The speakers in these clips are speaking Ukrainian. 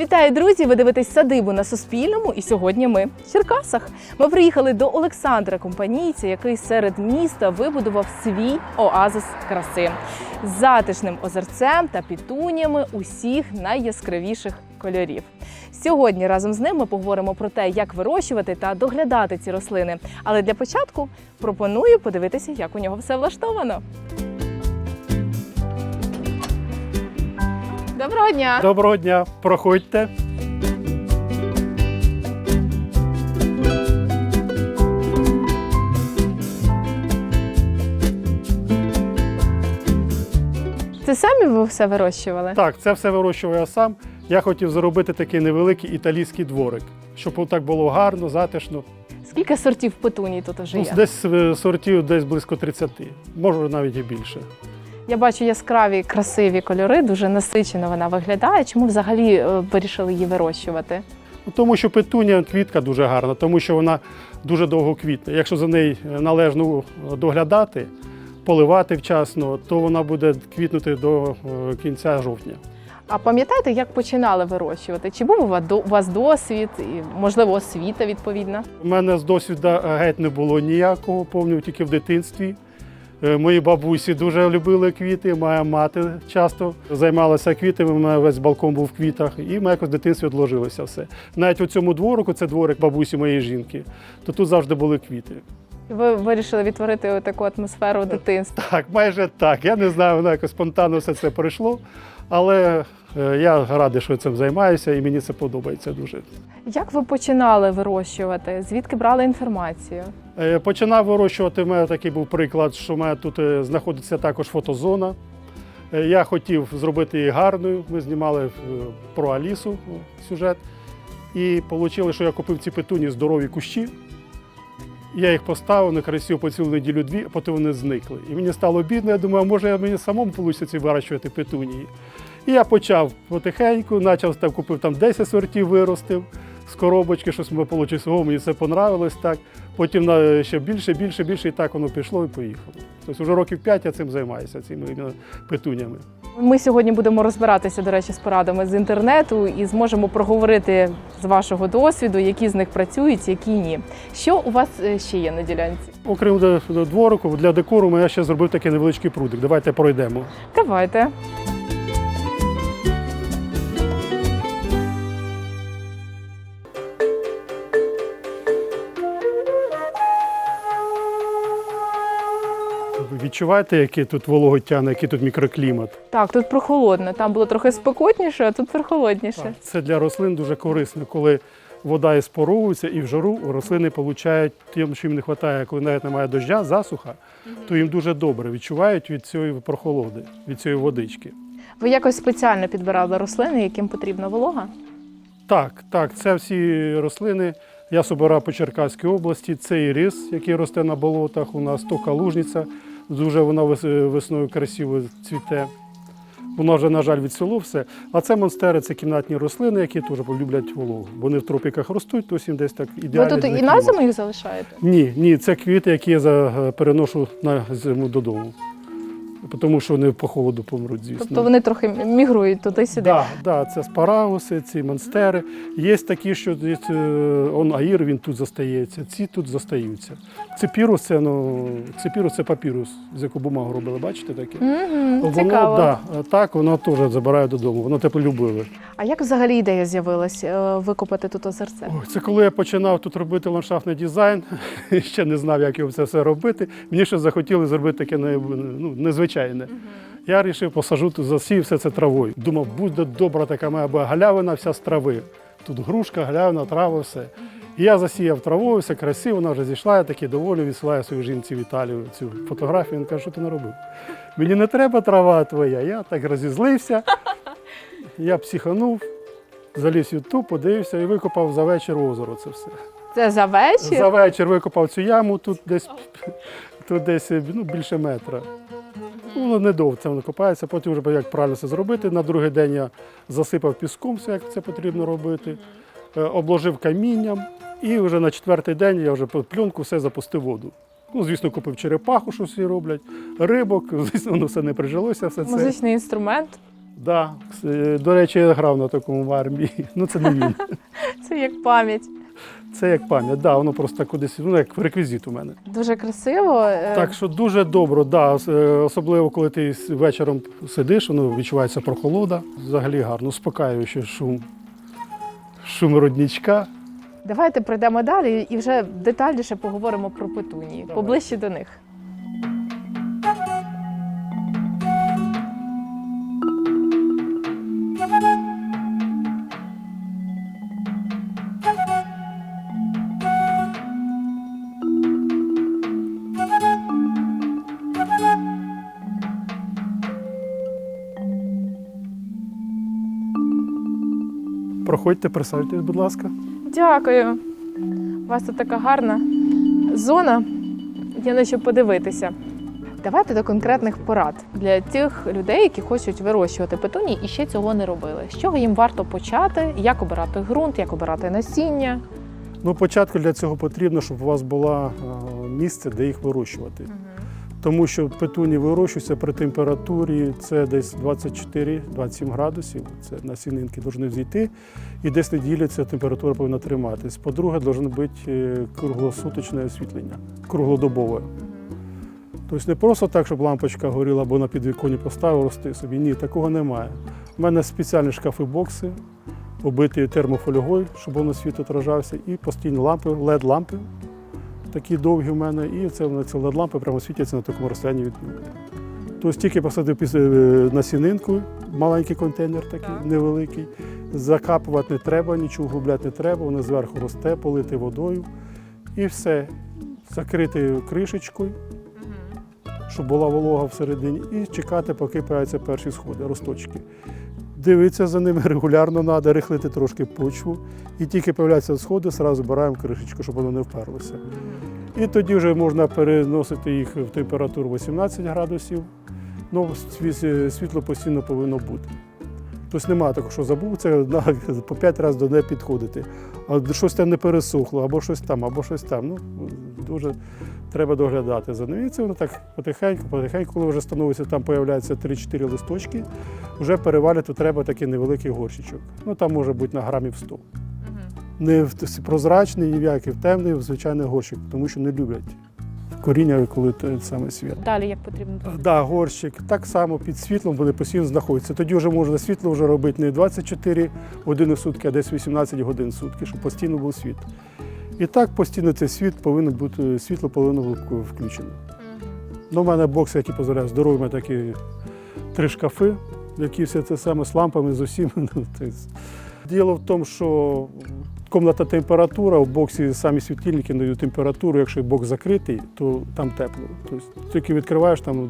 Вітаю, друзі! Ви дивитесь садибу на Суспільному, і сьогодні ми в Черкасах. Ми приїхали до Олександра Компанійця, який серед міста вибудував свій оазис краси з затишним озерцем та пітуніями усіх найяскравіших кольорів. Сьогодні разом з ним ми поговоримо про те, як вирощувати та доглядати ці рослини. Але для початку пропоную подивитися, як у нього все влаштовано. Доброго дня! Доброго дня, проходьте. Це самі ви все вирощували? Так, це все вирощував я сам. Я хотів зробити такий невеликий італійський дворик, щоб так було гарно, затишно. Скільки сортів петуній тут вже Ну, є? десь е, сортів десь близько 30, може навіть і більше. Я бачу яскраві, красиві кольори, дуже насичено вона виглядає. Чому взагалі е, вирішили її вирощувати? Ну, Тому що петунія квітка дуже гарна, тому що вона дуже довго квітне. Якщо за неї е, належно доглядати, поливати вчасно, то вона буде квітнути до е, кінця жовтня. А пам'ятаєте, як починали вирощувати? Чи був у вас досвід і можливо освіта відповідна? У мене з досвіду е, геть не було ніякого, пам'ятаю тільки в дитинстві. Е, Мої бабусі дуже любили квіти, моя мати часто займалася квітами, у мене весь балкон був в квітах, і ми якось в дитинстві відложилося все. Навіть у цьому дворику, це дворик бабусі моєї жінки, то тут завжди були квіти. Ви вирішили відтворити таку атмосферу дитинства. Так, майже так. Я не знаю, воно якось спонтанно все це прийшло, але я радий, що цим займаюся, і мені це подобається дуже. Як ви починали вирощувати? Звідки брали інформацію? Е, Починав вирощувати. У мене такий був приклад, що в мене тут е, знаходиться також фотозона. Е, Я хотів зробити її гарною. Ми знімали е, про Алісу сюжет. І вийшло, що я купив ці петуні здорові кущі. Я їх поставив на красиво по цілу неділю-дві, а потім вони зникли. І мені стало бідно, я думаю, а може я мені самому вийде ці вирощувати петунії. І я почав потихеньку, почав там, купив там 10 сортів, виростив з коробочки, щось ми вийшло, о, мені це понравилось так. Потім ще більше, більше, більше, і так воно пішло і поїхало. Тобто вже років 5 я цим займаюся, цими петунями. Ми сьогодні будемо розбиратися, до речі, з порадами з інтернету і зможемо проговорити з вашого досвіду, які з них працюють, які ні. Що у вас е, ще є на ділянці? Окрім дворику, для декору я ще зробив такий невеличкий прудик. Давайте пройдемо. Давайте. Відчуваєте, який тут вологотяне, який тут мікроклімат? Так, тут прохолодно. Там було трохи спекотніше, а тут прохолодніше. Це для рослин дуже корисно, коли вода і споровується, і в жару рослини отримують тим, що їм не вистачає, коли навіть немає дождя, засуха, то їм дуже добре відчувають від цієї прохолоди, від цієї водички. Ви якось спеціально підбирали рослини, яким потрібна волога? Так, так, це всі рослини. Я собирав по Черкаській області. Це і рис, який росте на болотах. У нас то калужниця. Дуже вона весною красиво цвіте. Воно вже, на жаль, відсело все. А це монстери, це кімнатні рослини, які теж полюблять вологу. Вони в тропіках ростуть, то їм десь так Ви ідеально. тут і на зиму їх залишаєте? Ні, ні, це квіти, які я переношу на зиму додому. Тому що вони по холоду помруть, звісно. Тобто вони трохи мігрують туди-сюди. Так, да, це спарауси, ці монстери. Є такі, що е, он аїр, він тут застається, ці тут застаються. Цепірус це, ну, цепірус це папірус, з яку бумагу робили, бачите таке? Угу, Воно, цікаво. да, так, воно теж забирає додому, воно тепло любили. А як взагалі ідея з'явилась е, викопати тут озерце? Ой, це коли я починав тут робити ландшафтний дизайн, ще не знав, як його це все робити. Мені ще захотіли зробити таке ну, незвичайне. Я вирішив, посажу тут засів все це травою. Думав, буде добра така моя галявина вся з трави. Тут грушка, галявина, трава, все. І я засіяв травою, все красиво, вона вже зійшла, я такий доволі відсилаю свою жінці Віталію цю фотографію. Він каже, що ти наробив? Мені не треба трава твоя. Я так розізлився. Я психанув, заліз в Ютуб, подивився і викопав за вечір озеро це все. Це за вечір? За вечір викопав цю яму, тут десь, тут десь ну, більше метра. Ну, недовго це воно копається, потім вже як правильно це зробити. На другий день я засипав піском, все як це потрібно робити, е, обложив камінням, і вже на четвертий день я вже під пленку все запустив воду. Ну, звісно, купив черепаху, що всі роблять, рибок, звісно, воно все не прижилося, все це. Музичний інструмент. Да. Е, До речі, я грав на такому в армії. Ну це не він. Це як пам'ять. Це як пам'ять. Да, воно просто кудись, ну як реквізит у мене. Дуже красиво. е, Так що дуже добре, да, е, особливо коли ти вечором сидиш, воно відчувається прохолода. Взагалі гарно, успокаюючий шум. Шум роднічка. Давайте пройдемо далі і вже детальніше поговоримо про петунії, поближче до них. Проходьте, присаджуйтесь, будь ласка. Дякую. У вас тут така гарна зона. Є на що подивитися. Давайте до конкретних порад для тих людей, які хочуть вирощувати петунії і ще цього не робили. З чого їм варто почати, як обирати ґрунт, як обирати насіння. Ну, спочатку для цього потрібно, щоб у вас було місце, де їх вирощувати. Тому що петуні вирощуються при температурі це десь 24-27 градусів. Це насінинки повинні взійти. І десь неділю ця температура повинна триматись. По-друге, повинно бути е, круглосуточне освітлення, круглодобове. Тобто не просто так, щоб лампочка горіла або на підвіконні поставив, рости собі. Ні, такого немає. У мене спеціальні шкафи-бокси, обиті термофольгою, щоб воно світ отражався, і постійні лампи, LED-лампи такі довгі в мене, і це вони ці LED-лампи прямо світяться на такому розстоянні від. Тобто тільки посадив е, насінинку, маленький контейнер такий Так. невеликий. Закапувати не треба, нічого губляти не треба, воно зверху росте, полити водою. І все. Закрити кришечкою, щоб була волога всередині, і чекати, поки появляться перші сходи, росточки. Дивитися за ними регулярно треба, рихлити трошки почву. І тільки появляються сходи, одразу збираємо кришечку, щоб воно не вперлося. І тоді вже можна переносити їх в температуру 18 градусів. Ну, світло постійно повинно бути. Тобто немає такого, що забув, це по 5 разів до неї підходити. А щось там не пересохло, або щось там, або щось там. Ну, дуже треба доглядати за ним. І це воно так потихеньку, потихеньку, коли вже становиться, там появляються 3-4 листочки, вже перевалити треба такий невеликий горщичок. Ну там може бути на грамів 100. Не в прозрачний, ні в який, в темний, в звичайний горщик, тому що не люблять коріння, коли те саме світ. Далі як потрібно. Да, горщик так само під світлом вони постійно знаходяться. Тоді вже можна світло вже робити не 24 години в сутки, а десь 18 годин в сутки, щоб постійно був світ. І так постійно цей світ повинен бути, світло повинно бути включено. Ну, у мене бокси, які дозволяють здорові, такі три шкафи, які все це саме з лампами, з усім. Ну, Діло в тому, що комната температура, в боксі самі світильники дають температуру, якщо бокс закритий, то там тепло. Тобто тільки відкриваєш, там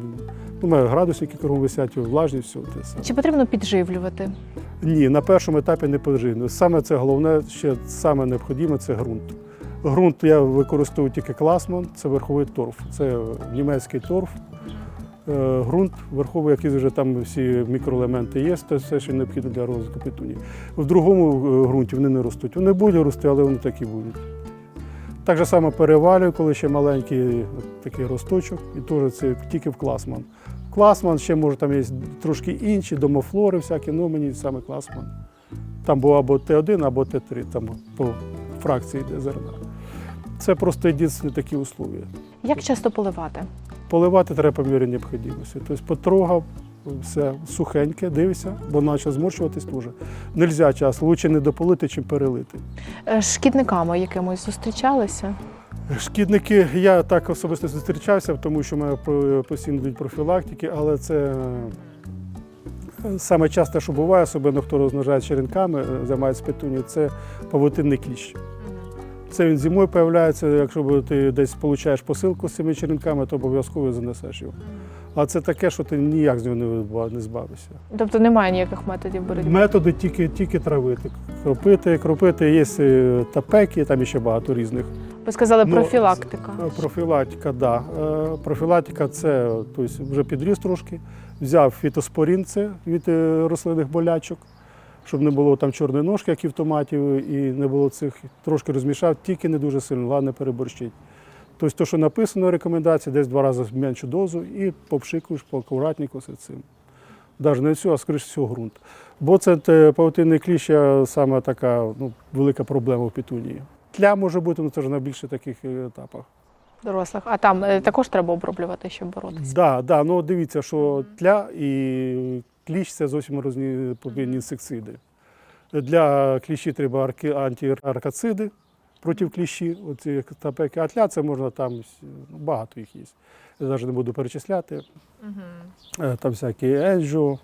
ну, градусники кругом висять, влажність, все те саме. Чи потрібно підживлювати? Ні, на першому етапі не потрібно. Саме це головне, ще саме необхідне це ґрунт. Ґрунт я використовую тільки класман, це верховий торф. Це німецький торф. Е, Ґрунт верховий, який вже там всі мікроелементи є, це все, що необхідно для розвитку петунів. В другому е, ґрунті вони не ростуть. Вони будуть рости, але вони такі будуть. Так же само перевалюю, коли ще маленький такий росточок, і теж це тільки в класман. Класман ще може там є трошки інші, домофлори всякі, ну мені саме класман. Там було або Т1, або Т3, там по фракції йде зерна. Це просто єдині такі условия. Як часто поливати? Поливати треба по мірі необхідності. Тобто потрогав, все сухеньке, дивишся, бо почне зморщуватись теж. Нельзя час, лучше не дополити, чим перелити. Е, Шкідниками якимось зустрічалися? Шкідники я так особисто зустрічався, тому що по- постійно йдуть профілактики, але це е, саме часто, що буває, особливо хто розмножає черенками, е, займається петунією, це павутинний кліщ. Це він зимою з'являється, якщо ти десь получаєш посилку з цими черенками, то обов'язково занесеш його. А це таке, що ти ніяк з нього не збавишся. Тобто немає ніяких методів боротьби? Методи тільки, тільки травити. Кропити, кропити, є е, тапеки, там ще багато різних. Ви сказали Ну, профілактика. Е, Профілактика, да. Е, Профілактика це тобто, вже підріс трошки, взяв фітоспорін це від рослинних болячок, щоб не було там чорної ножки, як і в томатів, і не було цих. Трошки розмішав, тільки не дуже сильно, ладно, переборщить. Тобто, то, що написано в рекомендації, десь два рази меншу дозу і попшикуєш поакуратніку з цим. Навіть не всю, а скоріше всього ґрунт. Бо це те, павутинний кліщ е, саме така ну, велика проблема в петунії. Тля може бути, але це вже на більше таких е, етапах. Дорослих. А там е, також треба оброблювати, щоб боротися. Да, да, ну дивіться, що тля і кліщ це зовсім різні повинні інсектициди. Для кліщі треба арки- антиаркациди проти кліщі, оці тапеки, а тля це можна там ну, багато їх є. Я навіть не буду перечисляти. Е, Там всякі Еджо,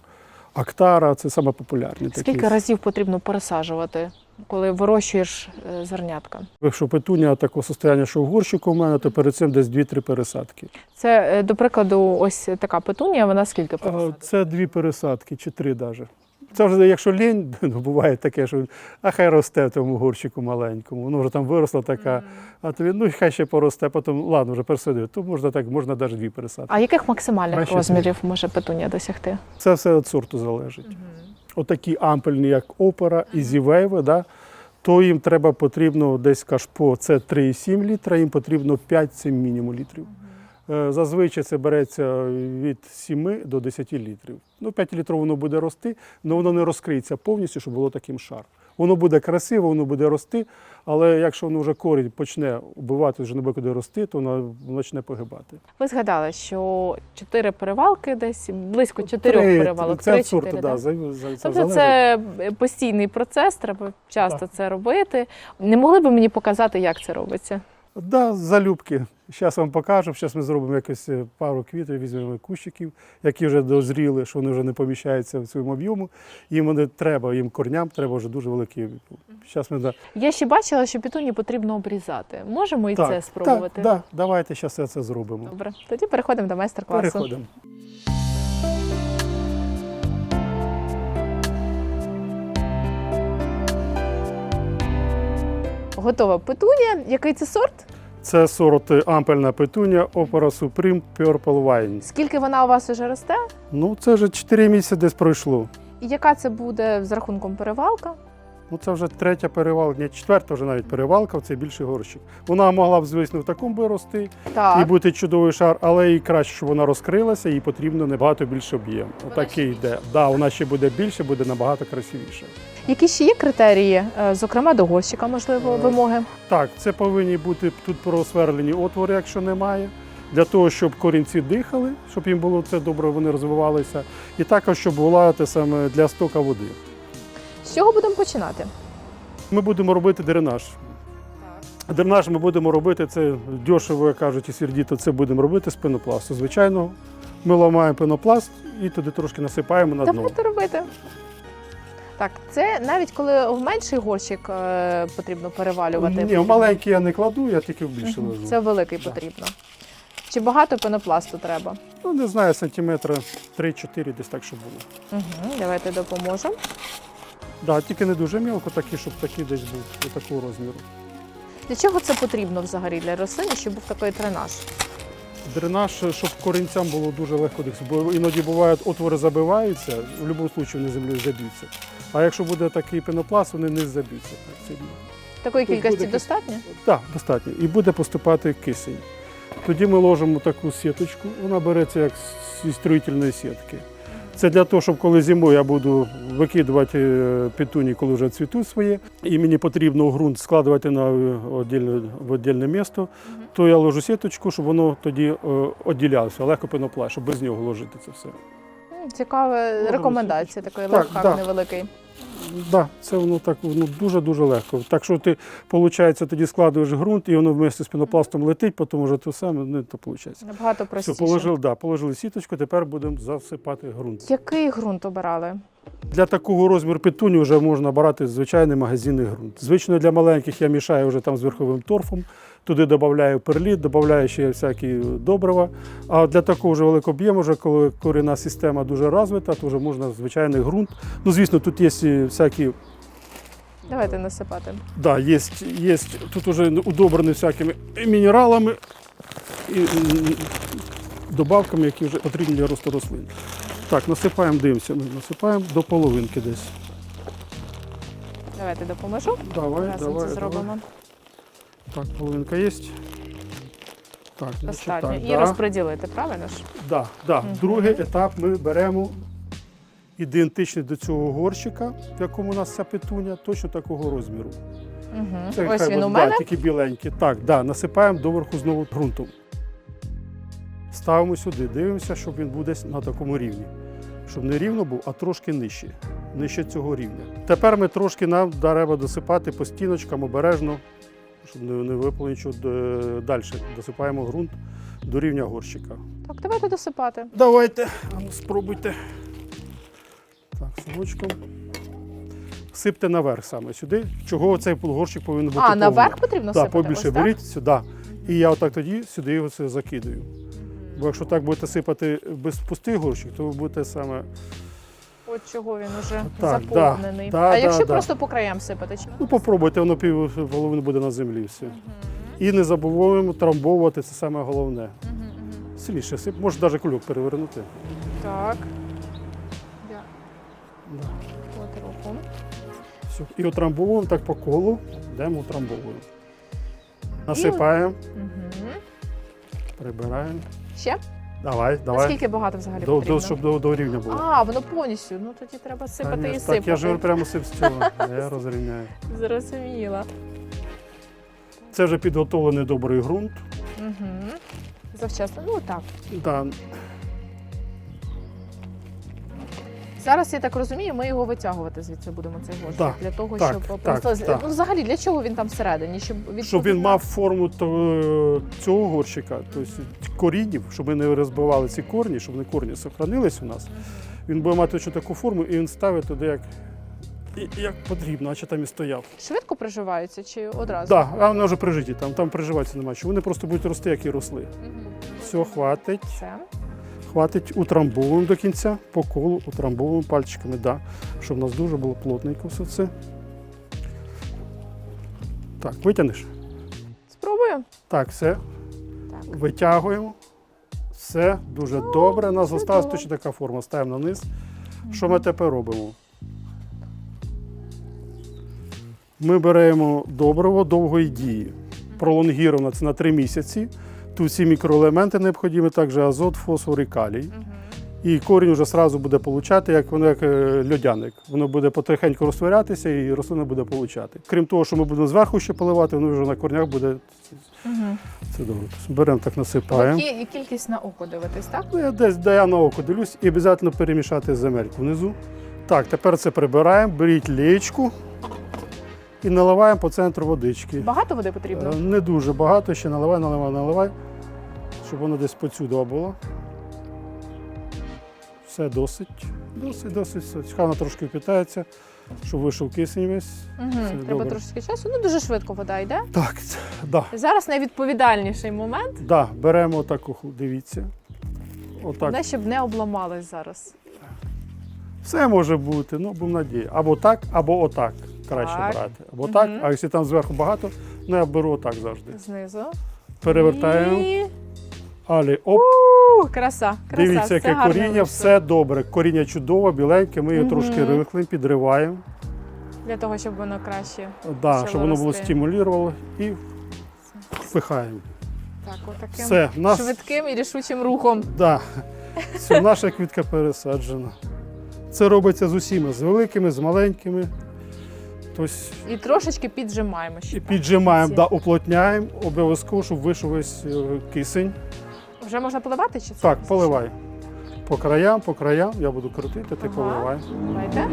Актара це саме популярні. такі. Скільки разів потрібно пересаджувати, коли вирощуєш е, зернятка? Якщо петуня такого состояння, що в горщику у мене, то перед цим десь 2-3 пересадки. Це, е, до прикладу, ось така петунія, вона скільки пересадок? Це дві пересадки чи три навіть. Це вже якщо лінь, ну, буває таке, що а хай росте в тому горщику маленькому. Воно вже там виросла така, а то він, ну хай ще поросте, потім ладно, вже пересадив. То можна так, можна навіть дві пересадки. А яких максимальних Краще розмірів може петунія досягти? Це все від сорту залежить. Отакі ампельні, як опера і зівейви, да, то їм треба потрібно десь кашпо, це 3,7 літра, їм потрібно 5-7 мінімум літрів. Е, Зазвичай це береться від 7 до 10 літрів. Ну, 5 літрів воно буде рости, але воно не розкриється повністю, щоб було таким шар. Воно буде красиво, воно буде рости, але якщо воно вже корінь почне вбивати, вже не куди рости, то воно почне погибати. Ви згадали, що чотири перевалки десь близько чотирьох Три- перевалок. Це три, від сорту, да, да? за, за, Тобто залежить. це постійний процес, треба часто Так. це робити. Не могли б мені показати, як це робиться? Да, залюбки. Зараз вам покажу. Зараз ми зробимо якось е, пару квітів, візьмемо кущиків, які вже дозріли, що вони вже не поміщаються в своєму об'єму. Їм вони треба, їм корням треба вже дуже великий. Зараз ми да, Я ще бачила, що петуні потрібно обрізати. Можемо і це спробувати? Так, да, давайте зараз це зробимо. Добре, тоді переходимо до майстер-класу. Переходимо. Готова петунія. Який це сорт? Це сорт е, ампельна петуня Opera Supreme Purple Wine. Скільки вона у вас уже росте? Ну, це вже 4 місяці десь пройшло. І яка це буде з рахунком перевалка? Ну, це вже третя перевалка, ні, четверта вже навіть перевалка, це більший горщик. Вона могла б, звісно, в такому би рости, і бути чудовий шар, але і краще, щоб вона розкрилася, їй потрібно набагато більше об'єм. Отакий йде. Да, вона ще буде більше, буде набагато красивіше. Які ще є критерії, е, зокрема до горщика, можливо, Е, вимоги? Так, це повинні бути тут просверлені отвори, якщо немає. Для того, щоб корінці дихали, щоб їм було це добре, вони розвивалися. І також, щоб була те саме для стока води. З чого будемо починати? Ми будемо робити дренаж. Дренаж ми будемо робити це дешево, як кажуть, і сердіто, це будемо робити з пенопласту. Звичайно, ми ламаємо пенопласт і туди трошки насипаємо на дно. Давайте робити. Так, це навіть коли в менший горщик е, потрібно перевалювати. Ні, в маленький я не кладу, я тільки в більше Мгм, ложу. Це великий потрібно. Чи багато пенопласту треба? Ну, не знаю, сантиметра 3-4 десь так, щоб було. Угу, давайте допоможемо. Да, тільки не дуже мілко, такий, щоб такий десь був до такого розміру. Для чого це потрібно взагалі для рослини, щоб був такий тренаж? Дренаж, щоб корінцям було дуже легко дихати, бо іноді бувають отвори забиваються, в будь-якому випадку вони землею заб'ються. А якщо буде такий пенопласт, вони не заб'ються так сильно. Такої Тут кількості буде достатньо? Так, достатньо. І буде поступати кисень. Тоді ми ложимо таку сіточку, вона береться як зі строїтельної сітки. Це для того, щоб коли зимою я буду викидувати е, петуні, коли вже цвітуть своє, і мені потрібно ґрунт складувати на е, в віддільне місто, то я ложу сіточку, щоб воно тоді е, відділялося, легко пенопла, щоб без нього ложити це все. Цікава рекомендація, такий Так, невеликий. Да, це воно так воно дуже-дуже легко. Так що ти, виходить, тоді складуєш ґрунт, і воно вместе з пенопластом летить, потім вже те саме, не то виходить. Набагато Все, положили, да, положили сіточку, тепер будемо засипати ґрунт. Який ґрунт обирали? Для такого розміру петуні вже можна брати звичайний магазинний ґрунт. Звично для маленьких я мішаю вже там з верховим торфом, туди додаю перліт, додаю ще всякі добрива. А для такого вже великого об'єму, вже коли корінна система дуже розвита, то вже можна звичайний ґрунт. Ну, звісно, тут є всякі Давайте насипати. Да, есть, есть. Тут уже удобрені всякими мінералами і добавками, які вже потрібні для росту рослин. Так, насипаємо, дивимося, ми насипаємо до половинки десь. Давайте допоможу. Давай, Разом давай, це зробимо. давай. Так, половинка є. Так, значить, Достатньо. так, І да. розподілити, правильно ж? Да, да. Другий етап ми беремо ідентичний до цього горщика, в якому у нас ця петуня, точно такого розміру. Угу. Це Ось хай він у да, тільки біленький. Так, да, насипаємо доверху знову ґрунтом. Ставимо сюди, дивимося, щоб він був десь на такому рівні. Щоб не рівно був, а трошки нижче. Нижче цього рівня. Тепер ми трошки нам треба досипати по стіночкам обережно, щоб не, не випало нічого далі. Досипаємо ґрунт до рівня горщика. Так, давайте досипати. Давайте, а ну, спробуйте. Так, совочком. Сипте наверх саме сюди. Чого цей горщик повинен бути А, повний. наверх потрібно Так, сипати? побільше Ось так? беріть сюди. І я отак тоді сюди його закидаю. Бо якщо так будете сипати без пустих горщик, то ви будете саме. От чого він уже Так, заповнений. да, да, а якщо да, просто по краям сипати? чи- Ну, попробуйте, воно пів половини буде на землі. все. І не забуваємо трамбовувати, це саме головне. Мгм, мгм. Сильніше сип, може навіть кульок перевернути. Так. Я Да. от руку. Все. І отрамбовуємо так по колу, йдемо отрамбовуємо. Насипаємо, Угу. прибираємо. Ще? Давай, давай. Наскільки багато взагалі До, потрібно? до, щоб до, до рівня було. А, воно повністю. Ну тоді треба сипати і сипати. Так, я жир прямо сип з цього. Я розрівняю. Зрозуміла. Це вже підготовлений добрий ґрунт. Угу. Завчасно. Ну так. Да. Зараз я так розумію, ми його витягувати звідси будемо цей горщик. Так, для того, так, щоб так, просто так. ну взагалі для чого він там всередині? Щоб Щоб він мав форму то- цього горщика, тобто корінів, щоб ми не розбивали ці корні, щоб не корні сохранились у нас. Він буде мати таку форму, і він ставить туди як, як потрібно, наче там і стояв. швидко приживаються чи одразу? Так, да, а вони вже прижиті, там, там приживатися немає. Вони просто будуть рости, як і росли. Мгм. Все, хватить. Це. Хватить, утрамбовуємо до кінця, по колу, утрамбовуємо пальчиками, да, щоб у нас дуже було плотненько все це. Так, витягнеш? Спробую. Так, все. Так. Витягуємо. Все, дуже добре. У нас чудово. залишилась точно така форма. Ставимо на низ. Що ми тепер робимо? Ми беремо добриво довгої дії. Пролонгіровано це на 3 місяці. Тут всі мікроелементи необхідні, також азот, фосфор і калій. І корінь вже одразу буде получати, як воно як е, льодяник. Воно буде потихеньку розтворятися і рослина буде получати. Крім того, що ми будемо зверху ще поливати, воно вже на корнях буде Мгм. це добре. Беремо так, насипаємо. Які- і кількість на око дивитись, так? Ну, я десь де я на око дивлюсь і обов'язково перемішати земельку внизу. Так, тепер це прибираємо, беріть лічку і наливаємо по центру водички. Багато води потрібно? Е, Не дуже багато, ще наливай, наливай, наливай, щоб воно десь по цю було. Все досить. Досить, досить. Хай трошки впітається, щоб вийшов кисень весь. Угу. Треба добре. трошки часу. Ну дуже швидко вода йде. Так, да, Зараз найвідповідальніший момент. да, беремо отаку, дивіться. Отак. Головне, щоб не обламалось зараз. Все може бути, ну будемо надії. Або так, або отак. Краще Так. брати. Або Мгм. так, а якщо там зверху багато, ну я беру отак завжди. Знизу. Перевертаємо. І... Але оп, У, краса, краса. дивіться, яке гарно коріння, вийшло. все добре. Коріння чудове, біленьке, ми його Мгм. трошки рихлимо, підриваємо, Для того, щоб воно краще. да, щоб воно було рости. стимулювало і впихаємо. Так, отаким Все, в нас швидким і рішучим рухом. да, все, наша квітка пересаджена. Це робиться з усіма, з великими, з маленькими. Тобто І трошечки піджимаємо ще. І піджимаємо, да, уплотняємо, обов'язково, щоб вийшов весь е, кисень. Вже можна поливати чи це? Так, поливай. По краям, по краям, я буду крутити, ти Ага. поливай. Давайте.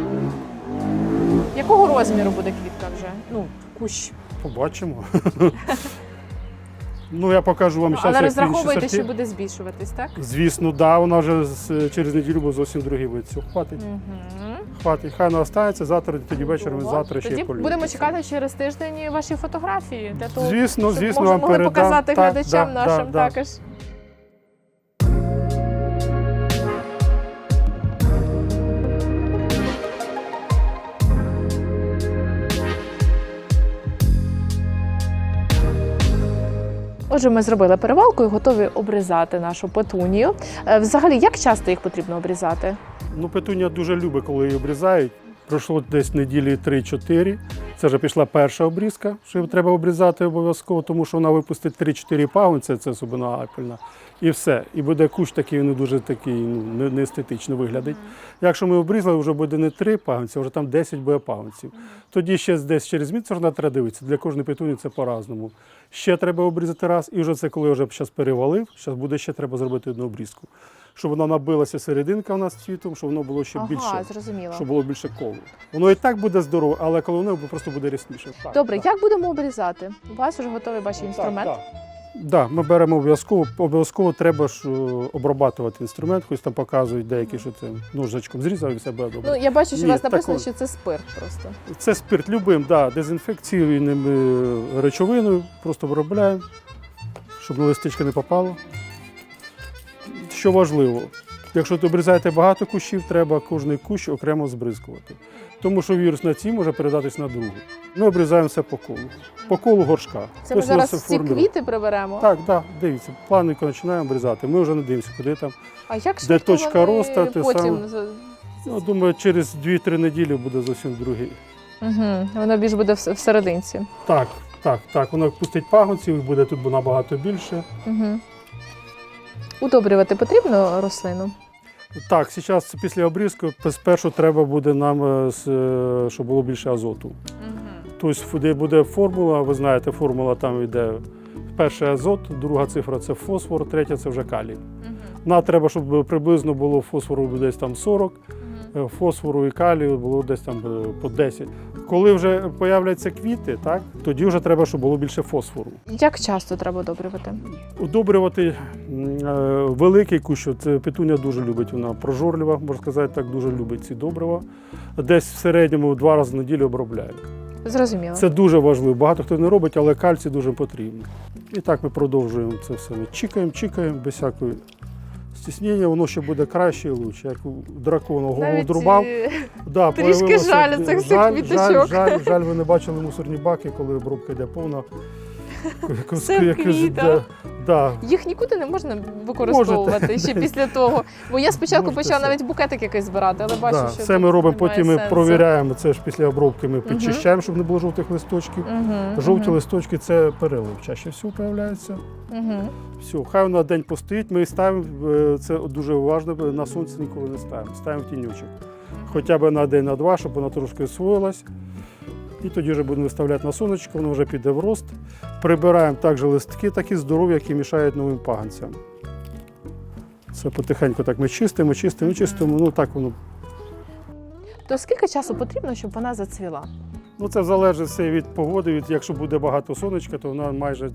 Якого розміру буде квітка вже? Ну, кущ. Побачимо. ну, я покажу вам Ну, зараз. Але розраховуєте, що буде збільшуватись, так? Звісно, да, вона вже через неділю буде зовсім другий вид. Все, хватить. Угу. Хватить. Хай вона остається, завтра, тоді вечором, завтра ще Тоді будемо чекати через тиждень ваші фотографії для того, Звісно, щоб звісно, можна вам могли передам. показати Так, глядачам да, нашим да, да. Отже, ми зробили перевалку і готові обрізати нашу петунію. Е, Взагалі, як часто їх потрібно обрізати? Ну, петуня дуже любить, коли її обрізають. Пройшло десь неділі 3-4. Це вже пішла перша обрізка, що треба обрізати обов'язково, тому що вона випустить 3-4 пагонці, це особливо апельна. І все. І буде кущ такий, не дуже такий, ну, не, естетично виглядить. Якщо ми обрізали, вже буде не 3 пагонці, а вже там 10 буде пагонців. Тоді ще десь через місяць можна треба дивитися. Для кожної петуні це по-разному. Ще треба обрізати раз, і вже це коли вже зараз перевалив, зараз буде ще треба зробити одну обрізку. Щоб вона набилася серединка у нас цвітом, щоб воно було ще Ага, більше. зрозуміло. Щоб було більше колу. Воно і так буде здорово, але коло воно просто буде рясніше. Так, Добре, так. як будемо обрізати? У вас вже готовий бачу інструмент. Так, так. Да, ми беремо обов'язково. Обов'язково треба ж е, обрабатувати інструмент, хоч там показують деякі, що це ножичком зрізав і все буде добре. Ну, я бачу, що у вас написано, такого. що це спирт просто. Це спирт любим, да, дезінфекційним е, речовиною, просто виробляємо, щоб на листички не попало. Що важливо, якщо ти обрізаєте багато кущів, треба кожний кущ окремо збризкувати. Тому що вірус на цій може передатись на другу. Ми обрізаємо все по колу. По колу горшка. Це ми Ось зараз всі формула. квіти приберемо. Так, так, дивіться, плавненько починаємо обрізати. Ми вже не дивимося, куди там. А як Де точка вони росту, те потім саме. з- Ну, думаю, через 2-3 неділі буде зовсім другий. Угу. Воно більш буде в- всерединці. Так, так, так. Воно пустить пагонців, буде тут набагато більше. Угу. Удобрювати потрібно рослину? Так, зараз після обрізку спершу треба буде нам, е, е, щоб було більше азоту. Тобто, де буде формула, ви знаєте, формула там йде перший азот, друга цифра це фосфор, третя це вже калій. Нам треба, щоб приблизно було фосфору десь там 40, е, фосфору і калію було десь там по 10. Коли вже появляться квіти, так, тоді вже треба, щоб було більше фосфору. Як часто треба? Удобрювати м, е, великий кущ, це петуня дуже любить, вона прожорлива, можна сказати, так дуже любить ці добрива. Десь в середньому два рази в неділю обробляє. Зрозуміло. Це дуже важливо. Багато хто не робить, але кальцій дуже потрібно. І так ми продовжуємо це все. Ми чікаємо, чікаємо, без всякої стіснення, воно ще буде краще і лучше. Як у дракона голову Навіть, дробав. е, Да, трішки появилося- жаль цих всіх жаль, квіточок. Жаль, жаль, жаль, ви не бачили мусорні баки, коли обробка йде повна. Все в квітах. да. Їх нікуди не можна використовувати ще після того. Бо я спочатку Можете почала все. навіть букетик якийсь збирати, але бачу, да. що Це ми робимо, потім ми сенсу. провіряємо. Це ж після обробки ми підчищаємо, щоб не було жовтих листочків. Мгм, Жовті мгм, листочки це перелив. Чаще всього з'являється. мгм. Все, хай вона день постоїть. Ми ставимо е, це дуже важливо. На сонці ніколи не ставимо. Ставимо в тінючок. Хоча б на день, на два, щоб вона трошки освоїлась. І тоді вже будемо виставляти на сонечко, воно вже піде в рост. Прибираємо також листки, такі здорові, які мішають новим паганцям. Це потихеньку так ми чистимо, чистимо, чистимо. Ну так воно. То скільки часу потрібно, щоб вона зацвіла? Ну це залежить все від погоди. Від, якщо буде багато сонечка, то вона майже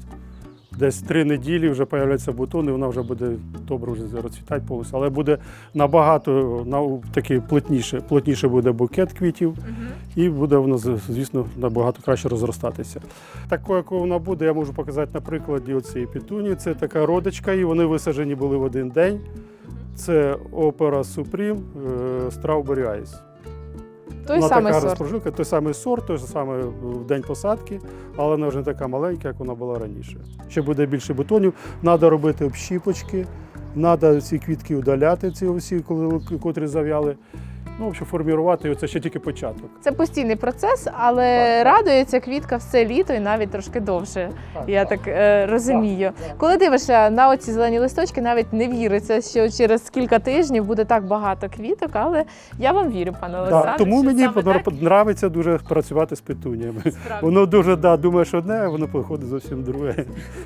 десь три неділі вже появляться бутони, вона вже буде добре вже розцвітати повністю. Але буде набагато на, такий плотніше, плотніше буде букет квітів, і буде воно, звісно, набагато краще розростатися. Такою, якою вона буде, я можу показати на прикладі оцієї петуні. Це така родичка, і вони висаджені були в один день. Це опера Supreme е, Strawberry Ice. Той вона самий така сорт. розпружилка, той самий сорт, той самий день посадки, але вона вже не така маленька, як вона була раніше. Ще буде більше бутонів. Треба робити общіпочки, треба ці квітки удаляти, ці всі, котрі зав'яли. Ну, в общем, формувати його, це ще тільки початок. Це постійний процес, але Так, так. радує ця квітка все літо і навіть трошки довше. Так, Я так е, розумію. Коли дивишся на оці зелені листочки, навіть не віриться, що через кілька тижнів буде так багато квіток, але я вам вірю, пане Олександре. Тому мені так подобається дуже працювати з петуніями. справді. Воно дуже да, думаєш одне, а воно виходить зовсім друге.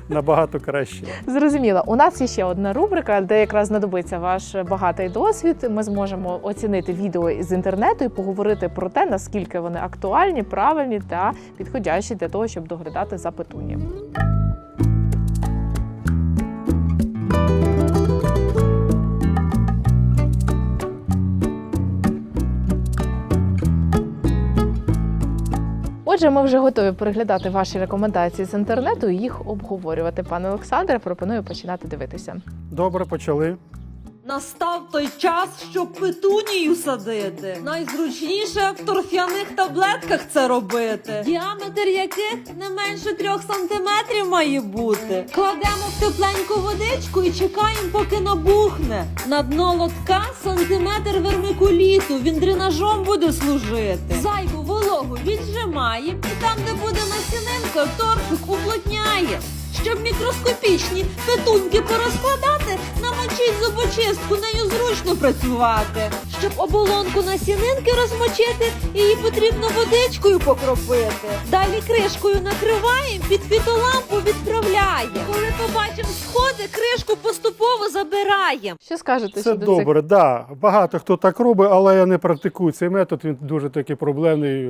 Набагато краще. Зрозуміло. У нас є ще одна рубрика, де якраз знадобиться ваш багатий досвід. Ми зможемо оцінити відео з інтернету і поговорити про те, наскільки вони актуальні, правильні та підходящі для того, щоб доглядати за петунієм. Отже, ми вже готові переглядати ваші рекомендації з інтернету і їх обговорювати. Пане Олександре, пропоную починати дивитися. Добре, почали. Настав той час, щоб петунію садити. Найзручніше в торфяних таблетках це робити. Діаметр яких не менше трьох сантиметрів має бути. Кладемо в тепленьку водичку і чекаємо, поки набухне. На дно лотка сантиметр вермикуліту. Він дренажом буде служити. Зайву вологу віджимаємо і там, де буде насінинка, торфик уплотняє. Щоб мікроскопічні петуньки порозкладати, намочіть зубочистку, нею зручно працювати. Щоб оболонку насінинки розмочити, її потрібно водичкою покропити. Далі кришкою накриваємо, під фітолампу відправляємо. Коли побачимо сходи, кришку поступово забираємо. Що скажете Це щодо цих? добре, да. Багато хто так робить, але я не практикую цей метод. Він дуже такий проблемний.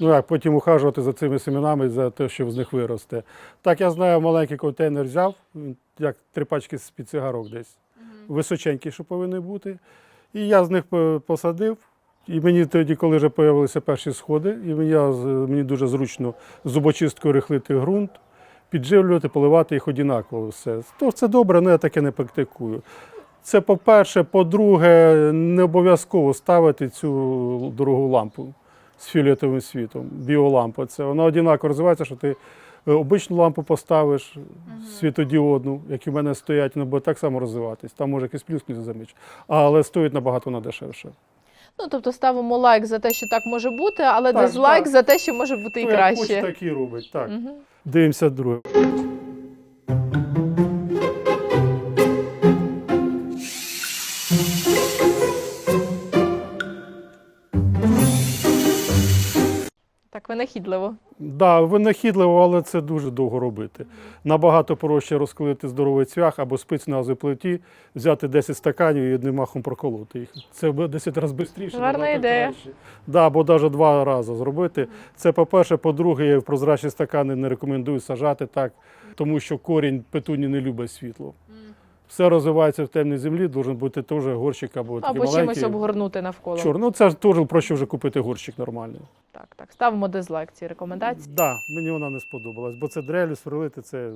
Ну як потім ухажувати за цими семенами, за те, що з них виросте. Так я знаю, маленький контейнер взяв, як три пачки з-під цигарок десь. Височенький, що повинен бути. І я з них посадив. І мені тоді, коли вже з'явилися перші сходи, і мені, мені дуже зручно зубочисткою рихлити ґрунт, підживлювати, поливати їх однаково все. То це добре, але я таке не практикую. Це по-перше, по-друге, не обов'язково ставити цю дорогу лампу з фіолетовим світом, біолампа. Це вона однаково розвивається, що ти е, обичну лампу поставиш світодіодну, які в мене стоять, вона буде так само розвиватись. Там може якийсь плюс не заміч. Але стоїть набагато вона дешевше. Ну тобто ставимо лайк за те, що так може бути, але Так, дизлайк так. за те, що може бути і Ну, як краще. хоче, так і робить. Так. Мгм. Дивимося друге. Так винахідливо. Да, винахідливо, але це дуже довго робити. Набагато проще розколити здоровий цвях або спиць на азоплиті, взяти 10 стаканів і одним махом проколоти їх. Це буде 10 разів швидше. Гарна ідея. Да, або навіть два рази зробити. Це по-перше, по-друге, я в прозрачні стакани не рекомендую сажати так, тому що корінь петуні не любить світло. Все розвивається в темній землі, должен бути теж горщик або такий Або чимось маленький. обгорнути навколо. Чор. Ну це ж теж проще вже купити горщик нормальний. Так, так. Ставимо дизлайк цій рекомендації. Так, да, мені вона не сподобалась, бо це дрелю сверлити, це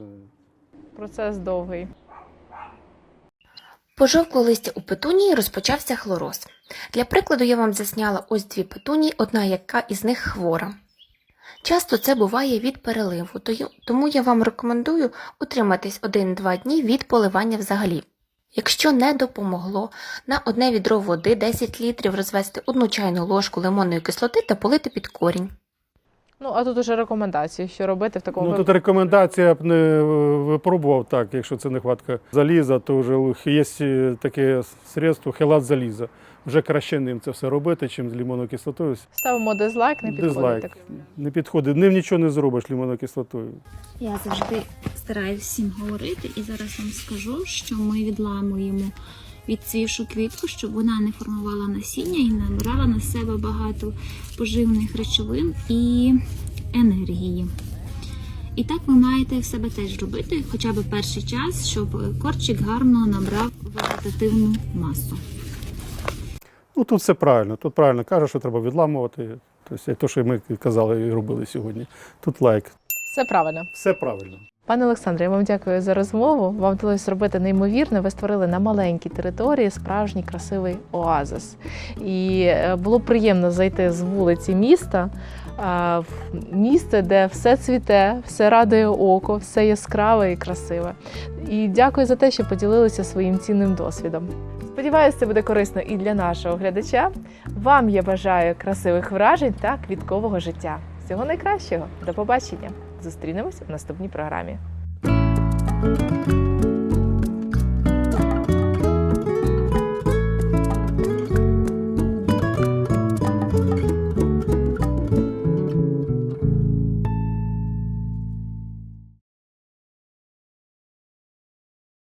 Процес довгий. Пожовкло листя у петунії розпочався хлороз. Для прикладу я вам засняла ось дві петунії, одна яка із них хвора. Часто це буває від переливу, то тому я вам рекомендую утриматись 1-2 дні від поливання взагалі. Якщо не допомогло, на одне відро води 10 літрів розвести одну чайну ложку лимонної кислоти та полити під корінь. Ну, а тут уже рекомендації, що робити в такому Ну, тут рекомендація б не е, випробував так, якщо це нехватка заліза, то вже є е, таке средство хелат заліза. Вже краще ним це все робити, чим з лимонною кислотою. Ставимо дизлайк, не підходить. Дизлайк. Так. Не підходить. Ним нічого не зробиш лимонною кислотою. Я завжди стараюсь всім говорити, і зараз вам скажу, що ми відламуємо відцвівшу квітку, щоб вона не формувала насіння і набирала на себе багато поживних речовин і енергії. І так ви маєте в себе теж робити хоча б перший час, щоб корчик гарно набрав вегетативну масу. Ну тут все правильно. Тут правильно каже, що треба відламувати. Тобто, те, що ми казали і робили сьогодні. Тут лайк. Все правильно. Все правильно. Пане Олександре, я вам дякую за розмову. Вам вдалося зробити неймовірне. Ви створили на маленькій території справжній красивий оазис. І е, було приємно зайти з вулиці міста в місце, де все цвіте, все радує око, все яскраве і красиве. І дякую за те, що поділилися своїм цінним досвідом. Сподіваюся, це буде корисно і для нашого глядача. Вам я бажаю красивих вражень та квіткового життя. Всього найкращого. До побачення! Зустрінемось в наступній програмі.